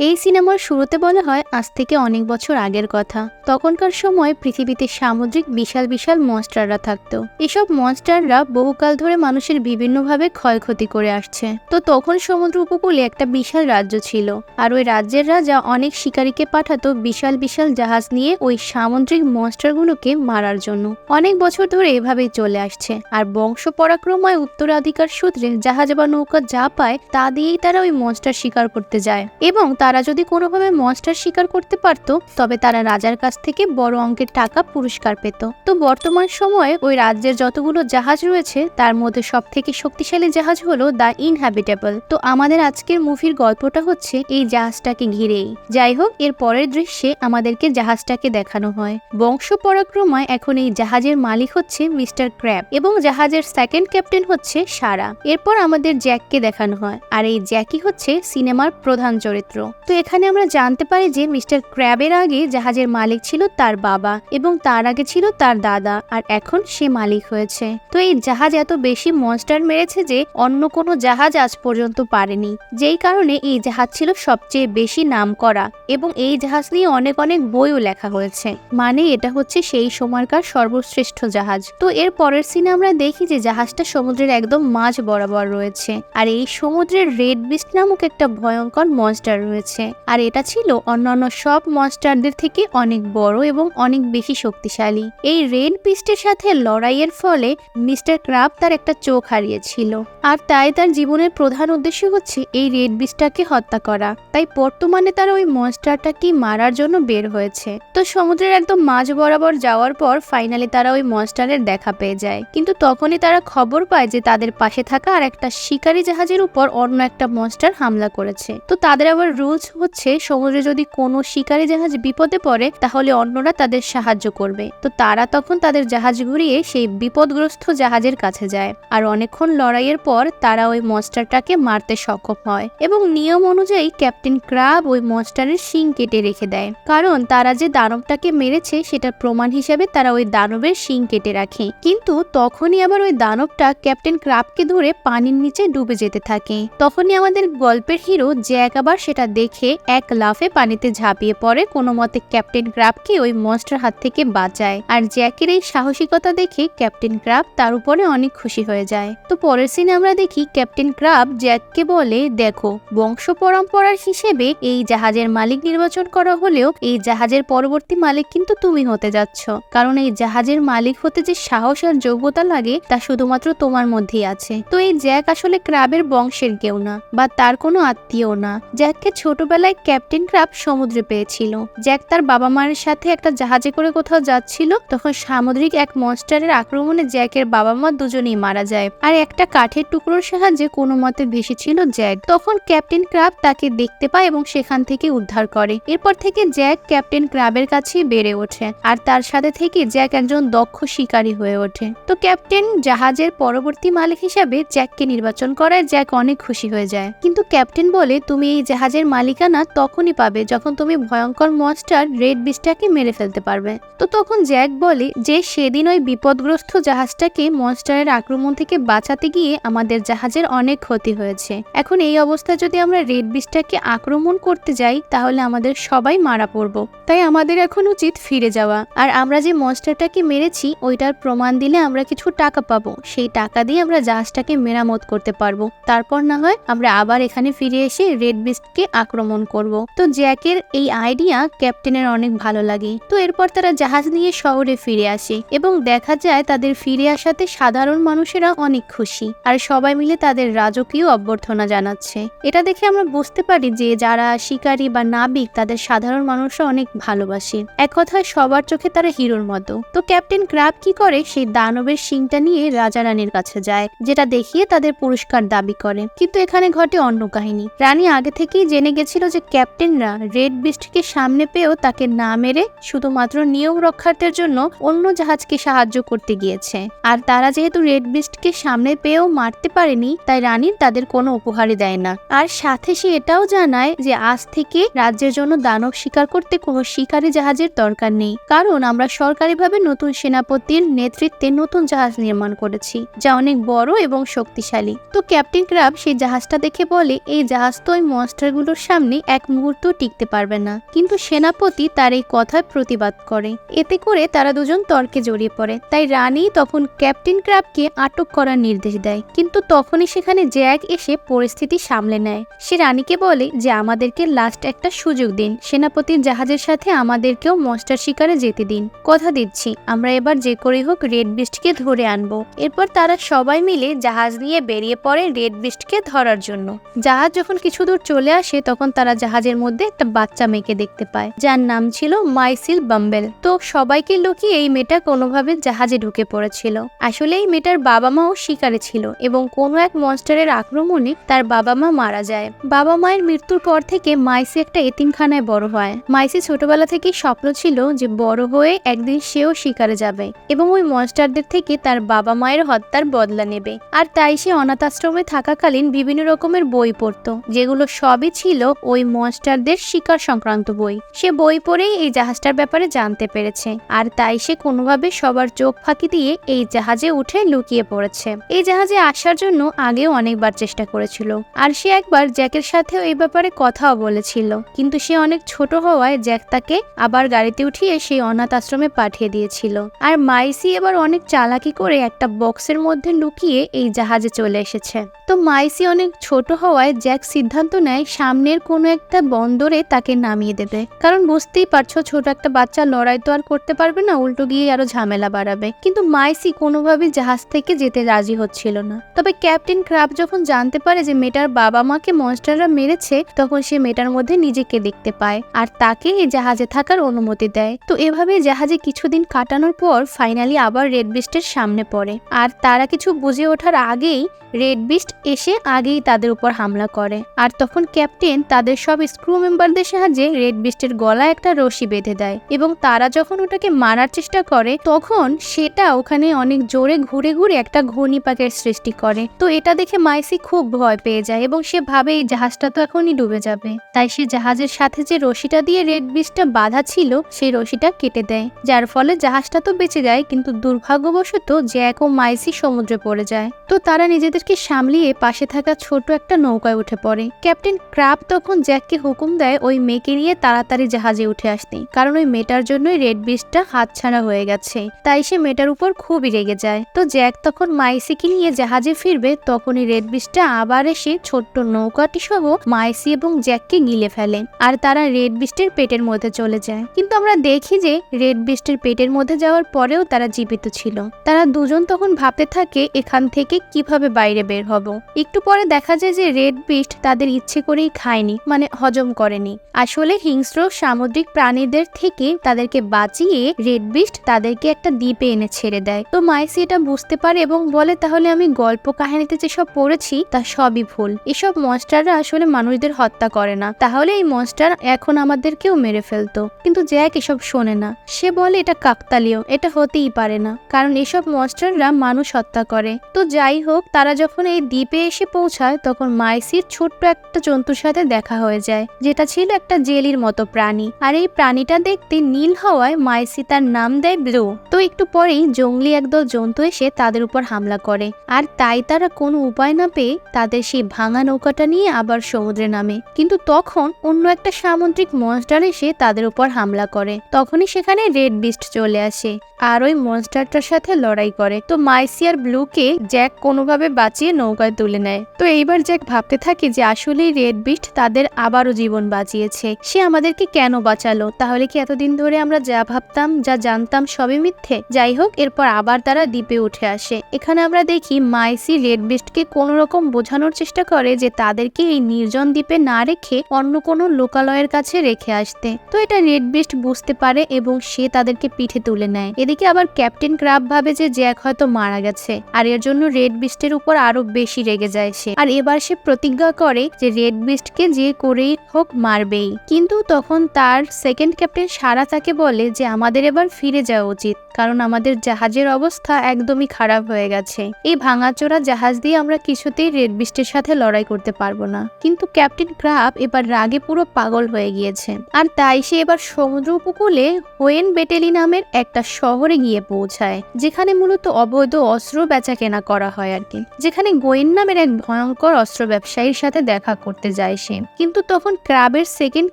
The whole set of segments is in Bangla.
এই সিনেমার শুরুতে বলা হয় আজ থেকে অনেক বছর আগের কথা। তখনকার সময় পৃথিবীতে সামুদ্রিক বিশাল বিশাল মনস্টাররা থাকতো। এসব মনস্টাররা বহুকাল ধরে মানুষের বিভিন্নভাবে ক্ষয়ক্ষতি করে আসছে। তো তখন সমুদ্র উপকূলে একটা বিশাল রাজ্য ছিল। আর ওই রাজ্যের রাজা অনেক শিকারীকে পাঠাতো বিশাল বিশাল জাহাজ নিয়ে ওই সামুদ্রিক মনস্টারগুলোকে মারার জন্য। অনেক বছর ধরে এভাবেই চলে আসছে। আর বংশ পরাক্রময় উত্তরাধিকার সূত্রে জাহাজ বা নৌকা যা পায়, তা দিয়েই তারা ওই মনস্টার শিকার করতে যায়। এবং তারা যদি কোনোভাবে মনস্টার শিকার করতে পারত, তবে তারা রাজার কাছ থেকে বড় অঙ্কের টাকা পুরস্কার পেত। তো বর্তমান সময়ে ওই রাজ্যের যতগুলো জাহাজ রয়েছে, তার মধ্যে সব থেকে শক্তিশালী জাহাজ হলো দ্য ইনহ্যাবিটেবল তো আমাদের আজকের মুভির গল্পটা হচ্ছে এই জাহাজটাকে ঘিরেই। যাই হোক, এর পরের দৃশ্যে আমাদেরকে জাহাজটাকে দেখানো হয়। বংশ পরাক্রমায় এখন এই জাহাজের মালিক হচ্ছে মিস্টার ক্র্যাব এবং জাহাজের সেকেন্ড ক্যাপ্টেন হচ্ছে সারা। এরপর আমাদের জ্যাককে দেখানো হয়। আর এই জ্যাকই হচ্ছে সিনেমার প্রধান চরিত্র। তো এখানে আমরা জানতে পারি যে মিস্টার ক্র্যাবের আগে জাহাজের মালিক ছিল তার বাবা এবং তার আগে ছিল তার দাদা, আর এখন সে মালিক হয়েছে। তো এই জাহাজ এত বেশি মনস্টার মেরেছে যে অন্য কোনো জাহাজ আজ পর্যন্ত পারেনি। যেই কারণে এই জাহাজ ছিল সবচেয়ে বেশি নাম করা এবং এই জাহাজ নিয়ে অনেক অনেক বইও লেখা হয়েছে। মানে এটা হচ্ছে সেই সময়কার সর্বশ্রেষ্ঠ জাহাজ। তো এর পরের সিনে আমরা দেখি যে জাহাজটা সমুদ্রের একদম মাঝ বরাবর রয়েছে। আর এই সমুদ্রের রেড বিস্ট নামক একটা ভয়ঙ্কর মনস্টার রয়েছে। আর এটা ছিল অন্যান্য সব মনস্টারদের থেকে অনেক বড় এবং অনেক বেশি শক্তিশালী। এই রেড বিস্টের সাথে লড়াইয়ের ফলে মিস্টার ক্রাব তার একটা চোখ হারিয়েছিল। আর তাই তার জীবনের প্রধান উদ্দেশ্য হচ্ছে এই রেড বিস্টটাকে হত্যা করা। তাই বর্তমানে তারা ওই মনস্টারটাকে মারার জন্য বের হয়েছে। তো সমুদ্রের একদম মাঝ বরাবর যাওয়ার পর ফাইনালি তারা ওই মনস্টারের দেখা পেয়ে যায়। কিন্তু তখনই তারা খবর পায় যে তাদের পাশে থাকা আর একটা শিকারী জাহাজের উপর অন্য একটা মনস্টার হামলা করেছে। তো তাদের আবার রুলস হচ্ছে সমুদ্রে যদি কোনো শিকারী জাহাজ বিপদে পড়ে, তাহলে অন্যরা তাদের সাহায্য করবে। তো তারা তখন তাদের জাহাজ ঘুরিয়ে সেই বিপদগ্রস্ত জাহাজের কাছে যায়। আর অনেকক্ষণ লড়াইয়ের পর তারা ওই মনস্টারটাকে মারতে সক্ষম হয় এবং নিয়ম অনুযায়ী ক্যাপ্টেন ক্রাব ওই মনস্টারের শিং কেটে রেখে দেয়। কারণ তারা যে দানবটাকে মেরেছে, সেটার প্রমাণ হিসেবে তারা ওই দানবের শিং কেটে রাখে। কিন্তু তখনই আবার ওই দানবটা ক্যাপ্টেন ক্রাবকে ধরে পানির নিচে ডুবে যেতে থাকে। তখনই আমাদের গল্পের হিরো জ্যাক আবার সেটা দেখে এক লাফে পানিতে ঝাঁপিয়ে পড়ে। কোনো মতে ক্যাপ্টেন ক্রাবকে ওই মনস্টার হাত থেকে বাঁচায়। আর জ্যাকের এই সাহসিকতা দেখে ক্যাপ্টেন ক্রাব তার উপরে অনেক খুশি হয়ে যায়। তো পরের সিনে আমরা দেখি ক্যাপ্টেন ক্রাব জ্যাককে বলে, দেখো, বংশ পরম্পরার হিসেবে এই জাহাজের মালিক নির্বাচন করা হলেও এই জাহাজের পরবর্তী মালিক কিন্তু তুমি হতে যাচ্ছ। কারণ এই জাহাজের মালিক হতে যে সাহস আর যোগ্যতা লাগে, তা শুধুমাত্র তোমার মধ্যেই আছে। তো এই জ্যাক আসলে ক্রাবের বংশের কেউ না, বা তার কোনো আত্মীয় না। জ্যাককে ছোটবেলায় ক্যাপ্টেন ক্রাব সমুদ্রে পেয়েছিল, জ্যাক তার বাবা মায়ের সাথে একটা জাহাজে করে কোথাও যাচ্ছিল, তখন সামুদ্রিক এক মনস্টারের আক্রমণে জ্যাকের বাবা মা দুজনেই মারা যায়, আর একটা কাঠের টুকরোর সাহায্যে কোনো মতে ভেসেছিল জ্যাক। তখন ক্যাপ্টেন ক্রাব তাকে দেখতে পায় এবং সেখান থেকে উদ্ধার করে। এরপর থেকে জ্যাক ক্যাপ্টেন ক্রাবের কাছেই বেড়ে ওঠে, আর তার সাথে থেকে জ্যাক একজন দক্ষ শিকারী হয়ে ওঠে। তো ক্যাপ্টেন জাহাজের পরবর্তী মালিক হিসাবে জ্যাককে নির্বাচন করায় জ্যাক অনেক খুশি হয়ে যায়। কিন্তু ক্যাপ্টেন বলে, তুমি এই জাহাজের মালিকানা তখনই পাবে যখন তুমি ভয়ঙ্কর মনস্টার রেড বিস্টাকে মেরে ফেলতে পারবে। তো তখন জ্যাক বলে যে সেদিন ওই বিপদগ্রস্ত জাহাজটাকে মনস্টারের আক্রমণ থেকে বাঁচাতে গিয়ে আমাদের জাহাজের অনেক ক্ষতি হয়েছে। এখন এই অবস্থায় যদি আমরা রেড বিস্টাকে আক্রমণ করতে যাই, তাহলে আমাদের সবাই মারা পড়ব। তাই আমাদের এখন উচিত ফিরে যাওয়া। আর আমরা যে মনস্টারটাকে মেরেছি, ওইটার প্রমাণ দিলে আমরা কিছু টাকা পাবো। সেই টাকা দিয়ে আমরা জাহাজটাকে মেরামত করতে পারব। তারপর না হয় আমরা আবার এখানে ফিরে এসে রেড বিস্টকে আক্রমণ করব। তো জ্যাকের এই আইডিয়া ক্যাপ্টেনের অনেক ভালো লাগে। তো এরপর তারা জাহাজ নিয়ে শহরে ফিরে আসে এবং দেখা যায় তাদের ফিরে আসাতে সাধারণ মানুষেরা অনেক খুশি আর সবাই মিলে তাদের রাজকীয় অভ্যর্থনা জানাচ্ছে। এটা দেখে আমরা বুঝতে পারি যে যারা শিকারী বা নাবিক তাদের সাধারণ মানুষরা অনেক ভালোবাসে। এক কথায় সবার চোখে তারা হিরোর মতো। তো ক্যাপ্টেন ক্রাব কি করে? সেই দানবের শিংটা নিয়ে রাজা রানীর কাছে যায়, যেটা দেখিয়ে তাদের পুরস্কার দাবি করে। কিন্তু এখানে ঘটে অন্য কাহিনী। রানী আগে থেকেই জেনে গেছিল যে ক্যাপ্টেনরা রেড বিস্টকে সামনে পেয়েও তাকে না মেরে শুধুমাত্র নিয়ম রক্ষার্থের জন্য অন্য জাহাজকে সাহায্য করতে গিয়েছে। আর তারা যেহেতু রেড বিস্টকে সামনে পেয়েও মারতে পারেনি, তাই রানী তাদের কোনো উপহারই দেয় না। আর সাথে সে এটাও জানায় যে আজ থেকে রাজ্যের জন্য দানব শিকার করতে কোনো শিকারী জাহাজের দরকার নেই। কারণ আমরা সরকারিভাবে নতুন সেনাপতির নেতৃত্বে নতুন জাহাজ নির্মাণ করেছি, যা অনেক বড় এবং শক্তিশালী। তো ক্যাপ্টেন ক্রাব সেই জাহাজটা দেখে বলে, এই জাহাজ তো ওই মনস্টারগুলোর সামনে এক মুহূর্ত টিকতে পারবে না। কিন্তু সেনাপতি তার এই কথায় প্রতিবাদ করে। এতে করে তারা দুজন তর্কে জড়িয়ে পড়ে। তাই রানী তখন ক্যাপ্টেন ক্র্যাবকে আটক করার নির্দেশ দেয়। কিন্তু তখনই সেখানে জ্যাক এসে পরিস্থিতি সামলে নেয়। সে রানীকে বলে যে, আমাদেরকে লাস্ট একটা সুযোগ দিন। সেনাপতির জাহাজের সাথে আমাদেরকেও মস্টার শিকারে যেতে দিন। কথা দিচ্ছি। আমরা এবার যে করেই হোক রেড বিস্টকে ধরে আনব। এরপর তারা সবাই মিলে জাহাজ নিয়ে বেরিয়ে পড়ে রেড বিস্টকে ধরার জন্য। জাহাজ যখন কিছু দূর চলে আসে, তখন তারা জাহাজের মধ্যে একটা বাচ্চা মেয়েকে দেখতে পায়। যার নাম ছিল মাইসিল বাম্বেল। তো সবাইকে লুকিয়ে এই মেয়েটা কোনোভাবে জাহাজে ঢুকে পড়েছিল। আসলে এই মেয়েটার বাবা মাও শিকারে ছিল এবং কোনো এক মনস্টারের আক্রমণে তার বাবা মা মারা যায়। বাবা মায়ের মৃত্যুর পর থেকে মাইসি একটা এতিমখানায় বড় হয়। মাইসি ছোটবেলা থেকেই স্বপ্ন ছিল যে বড় হয়ে একদিন সেও শিকারে যাবে এবং ওই মনস্টারদের থেকে তার বাবা মায়ের হত্যার বদলা নেবে। আর তাই সে অনাথ আশ্রমে থাকাকালীন বিভিন্ন রকমের বই পড়তো, যেগুলো সবই ছিল ওই মনস্টারদের শিকার সংক্রান্ত বই। সে বই পড়েই এই জাহাজটার ব্যাপারে জানতে পেরেছে, আর তাই সে কোনোভাবে সবার চোখ ফাঁকি দিয়ে এই জাহাজে উঠে লুকিয়ে পড়েছে। এই জাহাজে আসার জন্য আগেও অনেকবার চেষ্টা করেছিল, আর সে একবার জ্যাকের সাথেও এই ব্যাপারে কথাও বলেছিল। কিন্তু সে অনেক ছোট হওয়ায় জ্যাক তাকে আবার গাড়িতে উঠিয়ে সেই অনাথ আশ্রমে পাঠিয়ে দিয়েছিল। আর মাইসি এবার অনেক চালাকি করে একটা বক্সের মধ্যে লুকিয়ে এই জাহাজে চলে এসেছে। তো মাইসি অনেক ছোট হওয়ায় জ্যাক সিদ্ধান্ত নেয় সামনের কোনো একটা বন্দরে তাকে নামিয়ে দেবে। কারণ বুঝতেই পারছ, ছোট একটা বাচ্চা লড়াই তো আর করতে পারবে না, উল্টো গিয়ে আরও ঝামেলা বাড়াবে। কিন্তু মাইসি কোনোভাবে জাহাজ থেকে যেতে রাজি হচ্ছিল না। তবে ক্যাপ্টেন ক্রাব যখন জানতে পারে যে মেয়েটার বাবা মাকে মনস্টাররা মেরেছে, তখন সে মেয়েটার মধ্যে নিজেকে দেখতে পায় আর তাকে এই জাহাজে থাকার অনুমতি দেয়। তো এভাবে জাহাজে কিছুদিন কাটানোর পর ফাইনালি আবার রেড বিস্টের সামনে পড়ে। আর তারা কিছু বুঝে ওঠার আগেই রেড বিস্ট এসে আগেই তাদের উপর হামলা করে। আর তখন ক্যাপ্টেন তাদের সব স্ক্রু মেম্বারদের সাহায্যে রেড বিস্টের গলায় একটা রশি বেঁধে দেয় এবং তারা যখন ওটাকে মারার চেষ্টা করে, তখন সেটা ওখানে অনেক জোরে ঘুরে ঘুরে একটা ঘূর্ণিপাকের সৃষ্টি করে। তো এটা দেখে মাইসি খুব ভয় পেয়ে যায় এবং সে ভাবে এই জাহাজটা তো এখনই ডুবে যাবে। তাই সে জাহাজের সাথে যে রশিটা দিয়ে রেড বিস্টটা বাঁধা ছিল, সেই রশিটা কেটে দেয়। যার ফলে জাহাজটা তো বেঁচে যায়, কিন্তু দুর্ভাগ্যবশত জ্যাক ও মাইসি সমুদ্রে পড়ে যায়। তো তারা নিজেদেরকে সামলিয়ে পাশে থাকা ছোট একটা নৌকায় উঠে পড়ে। ক্যাপ্টেন ক্রাব তখন জ্যাককে হুকুম দেয় ওই মেয়েকে নিয়ে তাড়াতাড়ি জাহাজে উঠে আসতে। কারণ ওই মেয়েটার জন্যই রেড বিস্টটা হাতছাড়া হয়ে গেছে। তাই সে মেয়েটার উপর খুবই রেগে যায়। তো জ্যাক তখন মাইসিকে নিয়ে জাহাজে ফিরবে, তখনই রেড বিস্টটা আবার এসে ছোট্ট নৌকাটি সহ মাইসি এবং জ্যাককে গিলে ফেলে। আর তারা রেড বিস্টের পেটের মধ্যে চলে যায়। কিন্তু আমরা দেখি যে রেড বিস্টের পেটের মধ্যে যাওয়ার পরেও তারা জীবিত ছিল। তারা দুজন তখন ভাবতে থাকে, এখান থেকে কীভাবে বাইরে বের হব? একটু পরে দেখা যায় যে রেড বিস্ট তাদের ইচ্ছে করেই খায়নি মানে হজম করেনি। আসলে হিংস্র সামুদ্রিক প্রাণীদের থেকে তাদেরকে বাঁচিয়ে রেড বিস্ট তাদেরকে একটা দ্বীপে এনে ছেড়ে দেয়। তো মাইসি এটা বুঝতে পারে এবং বলে, তাহলে আমি গল্প কাহিনীতে যেসব পড়েছি, তা সবই ভুল। এসব মনস্টাররা আসলে মানুষদের হত্যা করে না। তাহলে এই মনস্টার এখন আমাদেরকেও মেরে ফেলতো। কিন্তু জ্যাক এসব শোনে না। সে বলে, এটা কাকতালীয়, এটা হতেই পারে না। কারণ এসব মনস্টাররা মানুষ হত্যা করে। তো যাই হোক, তারা যখন এই দ্বীপে এসে পৌঁছায়, তখন মাইসির ছোট্ট একটা জন্তুর সাথে দেখা হয়ে যায়, যেটা ছিল একটা জেলির মতো প্রাণী। আর এই প্রাণীটা দেখতে নীল হওয়ায় মাইসি তার নাম দেয় ব্লু তো একটু পরেই জঙ্গলি একদল জন্তু এসে তাদের উপর হামলা করে। আর তাই তারা কোনো উপায় না পেয়ে তাদের সেই ভাঙা নৌকাটা নিয়ে আবার সমুদ্রে নামে। কিন্তু তখন অন্য একটা সামুদ্রিক মনস্টার এসে তাদের উপর হামলা করে। তখনই সেখানে রেড বিস্ট চলে আসে। আর ওই মনস্টারটার সাথে লড়াই করে। তো মাইসি আর ব্লুকে জ্যাক কোনোভাবে বাঁচিয়ে নৌকায় তুলে নেয়। তো এইবার জ্যাক ভাবতে থাকে যে আসলেই রেড বিস্ট তাদের আবারও জীবন বাঁচিয়েছে। সে আমাদেরকে কেন বাঁচালো? তাহলে কি এতদিন ধরে আমরা যা ভাবতাম, যা জানতাম সবই মিথ্যে? যাই হোক, এরপর আবার তারা দ্বীপে উঠে আসে। এখানে আমরা দেখি মাইসি রেড বিস্টকে কোনো রকম বোঝানোর চেষ্টা করে যে তাদেরকে এই নির্জন দ্বীপে না রেখে অন্য কোনো লোকালয়ের কাছে রেখে আসতে। তো এটা রেড বিস্ট বুঝতে পারে এবং সে তাদেরকে পিঠে তুলে নেয়। এদিকে আবার ক্যাপ্টেন ক্রাব ভাবে যে জ্যাক হয়তো মারা গেছে, আর এর জন্য রেড বিস্টের উপর আরও বেশি রেগে যায় সে। আর এবার সে প্রতিজ্ঞা করে যে রেড বিস্টকে যে করেই হোক মারবেই। কিন্তু তখন তার সেকেন্ড ক্যাপ্টেন সারা তাকে বলে যে, আমাদের এবার ফিরে যাওয়া উচিত, কারণ আমাদের জাহাজের অবস্থা একদমই খারাপ হয়ে গেছে। এই ভাঙাচোরা জাহাজ দিয়ে আমরা কিছুতেই রেড বিস্টের সাথে লড়াই করতে পারব না। কিন্তু ক্যাপ্টেন ক্রাব এবার রাগে পুরো পাগল হয়ে গিয়েছে। আর তাই সে এবার সমুদ্র উপকূলে হোয়েন বেটেলি নামের একটা শহরে গিয়ে পৌঁছায়, যেখানে মূলত অবৈধ অস্ত্র বেচা কেনা করা হয় আর কি। যেখানে গোয়েন নামের এক ভয়ঙ্কর অস্ত্র ব্যবসায়ীর সাথে দেখা করতে যায় সে। কিন্তু তখন ক্রাবের সেকেন্ড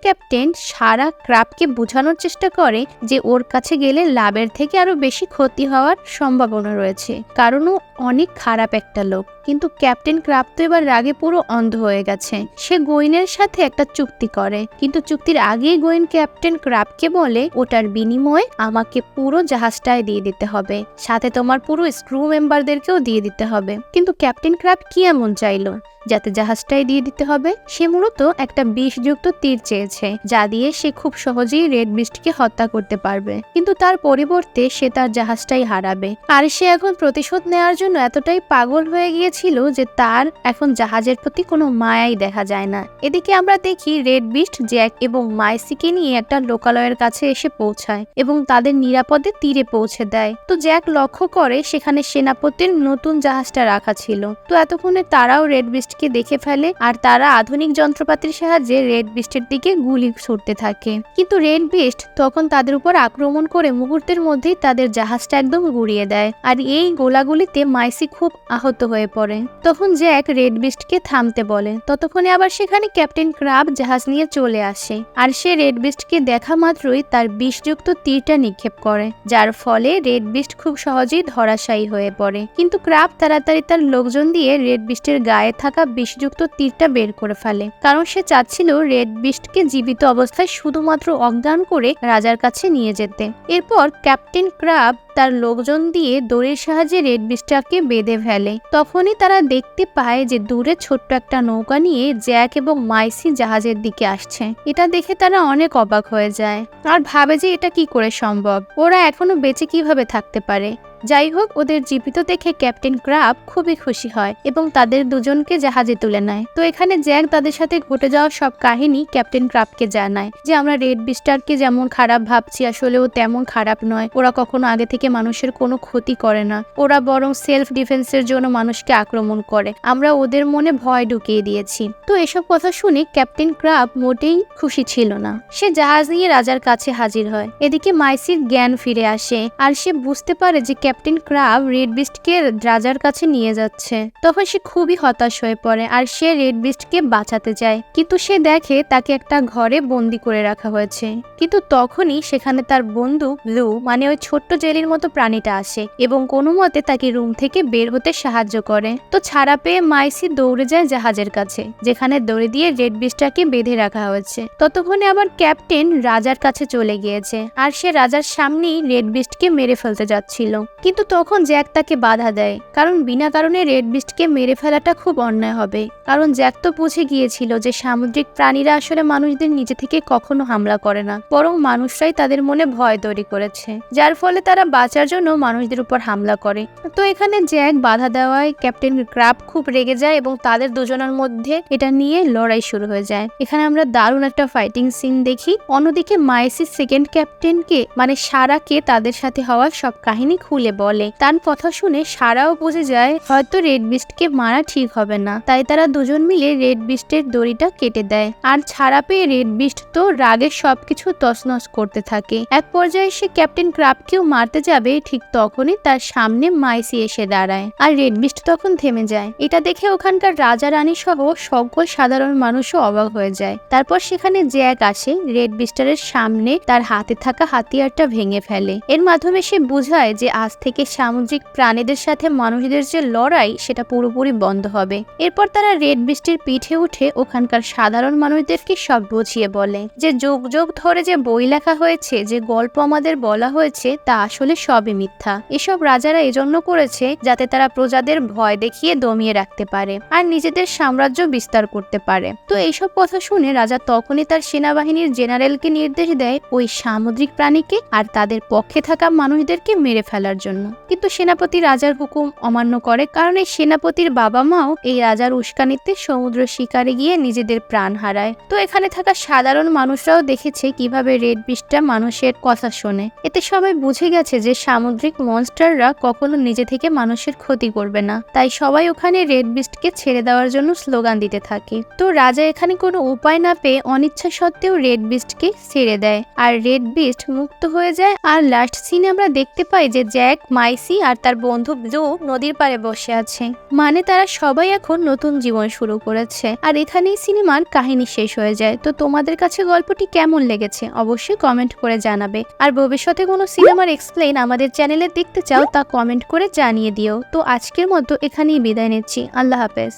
ক্যাপ্টেন সারা ক্রাবকে বোঝানোর চেষ্টা করে যে ওর কাছে গেলে লাভের থেকে আরও বেশি ক্ষতি হওয়ার সম্ভাবনা রয়েছে। কারণ ও অনেক খারাপ একটা লোক। কিন্তু ক্যাপ্টেন ক্রাব তো এবার রাগে পুরো অন্ধ হয়ে গেছে। সে গোয়েনের সাথে একটা চুক্তি করে। কিন্তু চুক্তির আগেই গোয়েন ক্যাপ্টেন ক্রাবকে বলে, ওটার বিনিময়ে আমাকে পুরো জাহাজটায় দিয়ে দিতে হবে। সাথে তোমার পুরো স্ক্রু মেম্বারদেরকেও দিয়ে দিতে হবে। কিন্তু ক্যাপ্টেন ক্রাব কি এমন চাইলো? যাতে জাহাজটাই দিয়ে দিতে হবে, সে মূলত একটা বিষযুক্ত তীর চেয়েছে, যা দিয়ে সে খুব সহজেই রেড বিস্টকে হত্যা করতে পারবে। কিন্তু তার পরিবর্তে সে তার জাহাজটাই হারাবে। আর সে এখন প্রতিশোধ নেওয়ার জন্য এতটাই পাগল হয়ে গিয়েছিল যে তার এখন জাহাজের প্রতি কোনো মায়াই দেখা যায় না। এদিকে আমরা দেখি রেড বিস্ট জ্যাক এবং মাইসিকে নিয়ে একটা লোকালয়ের কাছে এসে পৌঁছায় এবং তাদের নিরাপদে তীরে পৌঁছে দেয়। তো জ্যাক লক্ষ্য করে সেখানে সেনাপতির নতুন জাহাজটা রাখা ছিল। তো এতক্ষণে তারাও রেড বিস্ট বিস্টকে দেখে ফেলে আর তারা আধুনিক যন্ত্রপাতির সাহায্যে রেড বিস্টের দিকে গুলি ছুটতে থাকে। কিন্তু রেড বিস্ট তখন তাদের উপর আক্রমণ করে মুহূর্তের মধ্যেই তাদের জাহাজটা একদম গুড়িয়ে দেয় আর এই গোলাগুলিতে মাইসি খুব আহত হয়ে পড়ে। তখন জ্যাক রেড বিস্টকে থামতে বলে, ততক্ষণে আবার সেখানে ক্যাপ্টেন ক্রাব জাহাজ নিয়ে চলে আসে। আর সে রেড বিস্টকে দেখা মাত্রই তার বিষযুক্ত তীরটা নিক্ষেপ করে, যার ফলে রেড বিস্ট খুব সহজেই ধরাশায়ী হয়ে পড়ে। কিন্তু ক্রাব তাড়াতাড়ি তার লোকজন দিয়ে রেড বিস্টের গায়ে থাকা বিষযুক্ত তীরটা বের করে ফেলে। কারণ সে চাচ্ছিল রেড বিস্টকে জীবিত অবস্থায় শুধুমাত্র অজ্ঞান করে রাজার কাছে নিয়ে যেতে। এরপর ক্যাপ্টেন ক্রাব তার লোকজন দিয়ে দড়ির সাহায্যে রেড বিস্টটাকে বেঁধে ফেলে। তখনই তারা দেখতে পায় যে দূরে ছোট্ট একটা নৌকা নিয়ে জ্যাক এবং মাইসি জাহাজের দিকে আসছে। এটা দেখে তারা অনেক অবাক হয়ে যায়। আর ভাবে যে এটা কি করে সম্ভব? ওরা এখনও বেঁচে কীভাবে থাকতে পারে? যাই হোক, ওদের জীবিত দেখে ক্যাপ্টেন ক্রাব খুবই খুশি হয় এবং তাদের দুজনকে জাহাজে তুলে নেয়। তো এখানে জ্যাক তাদের সাথে ঘটে যাওয়া সব কাহিনী ক্যাপ্টেন ক্রাবকে জানায় যে, আমরা রেড বিস্টারকে যেমন খারাপ ভাবছি আসলে ও তেমন খারাপ নয়। ওরা কখনো আগে থেকে মানুষের কোনো ক্ষতি করে না। ওরা বরং সেলফ ডিফেন্সের জন্য মানুষকে আক্রমণ করে। আমরা ওদের মনে ভয় ঢুকিয়ে দিয়েছি। তো এসব কথা শুনে ক্যাপ্টেন ক্রাব মোটেই খুশি ছিল না। সে জাহাজ নিয়ে রাজার কাছে হাজির হয়। এদিকে মাইসির জ্ঞান ফিরে আসে আর সে বুঝতে পারে যে ক্যাপ্টেন ক্রাব রেড বিস্টকে রাজার কাছে নিয়ে যাচ্ছে। তখন সে খুবই হতাশ হয়ে পড়ে আর সে রেড বিস্টকে বাঁচাতে যায়। কিন্তু সে দেখে তাকে একটা ঘরে বন্দি করে রাখা হয়েছে। কিন্তু তখনই সেখানে তার বন্ধু ব্লু মানে ওই ছোট্ট জেলির প্রাণীটা আসে এবং কোনো মতে তাকে রুম থেকে বের হতে সাহায্য করে। তো ছাড়া পেয়ে মাইসি দৌড়ে যায় জাহাজের কাছে, যেখানে দড়ি দিয়ে রেড বিস্টটাকে বেঁধে রাখা হয়েছে। ততক্ষণে আবার ক্যাপ্টেন রাজার কাছে চলে গিয়েছে আর সে রাজার সামনেই রেড বিস্টকে মেরে ফেলতে যাচ্ছিল। কিন্তু তখন জ্যাক তাকে বাধা দেয়, কারণ বিনা কারণে রেড বিস্টকে মেরে ফেলাটা খুব অন্যায় হবে। কারণ জ্যাক তো বুঝে গিয়েছিল যে সামুদ্রিক প্রাণীরা আসলে মানুষদের নিজে থেকে কখনো হামলা করে না, বরং মানুষরাই তাদের মনে ভয় তৈরি করেছে, যার ফলে তারা বাঁচার জন্য মানুষদের উপর হামলা করে। তো এখানে জ্যাক বাধা দেওয়ায় ক্যাপ্টেন ক্রাব খুব রেগে যায় এবং তাদের দুজনের মধ্যে এটা নিয়ে লড়াই শুরু হয়ে যায়। এখানে আমরা দারুণ একটা ফাইটিং সিন দেখি। অন্যদিকে মাইসি সেকেন্ড ক্যাপ্টেনকে মানে সারাকে তাদের সাথে হওয়া সব কাহিনী খুলে বলে। তার কথা শুনে সারাও বুঝে যায়, হয়তো রেড বিস্টকে মারা ঠিক হবে না। তাই তারা দুজন মিলে রেড বিস্টের দড়িটা কেটে দেয়। আর ছাড়া পেয়ে রেড বিস্ট তো রাগে সবকিছু তছনছ করতে থাকে। এক পর্যায়ে সে ক্যাপ্টেন ক্রাবকেও মারতে যাবে, ঠিক তখনই তার সামনে মাইসি এসে দাঁড়ায় আর রেড বিস্ট তখন থেমে যায়। এটা দেখে ওখানকার রাজা রানী সহ সকল সাধারণ মানুষও অবাক হয়ে যায়। তারপর সেখানে জ্যাক আসে, রেড বিস্টারের সামনে তার হাতে থাকা হাতিয়ারটা ভেঙে ফেলে। এর মাধ্যমে সে বুঝায় যে আজ থেকে সামুদ্রিক প্রাণীদের সাথে মানুষদের যে লড়াই, সেটা পুরোপুরি বন্ধ হবে। এরপর তারা রেড বিস্টের পিঠে উঠে ওখানকার সাধারণ মানুষদেরকে সব বুঝিয়ে বলে যে, যুগ যুগ ধরে যে বই লেখা হয়েছে, যে গল্প আমাদের বলা হয়েছে, তা আসলে সবই মিথ্যা। এসব রাজারা এজন্য করেছে যাতে তারা প্রজাদের ভয় দেখিয়ে দমিয়ে রাখতে পারে আর নিজেদের সাম্রাজ্য বিস্তার করতে পারে। তো এইসব কথা শুনে রাজা তখনই তার সেনাবাহিনীর জেনারেলকে নির্দেশ দেয় ওই সামুদ্রিক প্রাণীকে আর তাদের পক্ষে থাকা মানুষদেরকে মেরে ফেলার জন্য। কিন্তু সেনাপতি রাজার হুকুম অমান্য করে কারণ এই সেনাপতির বাবা মাও এই রাজার উস্কানিতে সমুদ্র শিকারে গিয়ে নিজেদের প্রাণ হারায়। তো এখানে থাকা সাধারণ মানুষরাও দেখেছে কীভাবে রেড বিস্টটা মানুষের কথা শোনে। এতে সবাই বুঝে গেছে যে যে সামুদ্রিক মনস্টাররা কখনো নিজে থেকে মানুষের ক্ষতি করবে না। তাই সবাই ওখানে রেড বিস্টকে ছেড়ে দেওয়ার জন্য স্লোগান দিতে থাকে। তো রাজা এখানে কোনো উপায় না পেয়ে অনিচ্ছা সত্ত্বেও রেড বিস্টকে ছেড়ে দেয়। আর রেড বিস্ট মুক্ত হয়ে যায়। আর লাস্ট সিনে আমরা দেখতে পাই যে জ্যাক, মাইসি আর তার বন্ধু ব্লু নদীর পাড়ে বসে আছে। মানে তারা সবাই এখন নতুন জীবন শুরু করেছে। আর এখানেই সিনেমার কাহিনী শেষ হয়ে যায়। তো তোমাদের কাছে গল্পটি কেমন লেগেছে? অবশ্যই কমেন্ট করে জানাবে। আর ভবিষ্যতে কোনো সিনেমার এক্সপ্লেন আমাদের চ্যানেলে দেখতে চাও তা কমেন্ট করে জানিয়ে দিও। তো আজকের মতো এখানেই বিদায় নিচ্ছি। আল্লাহ হাফেজ।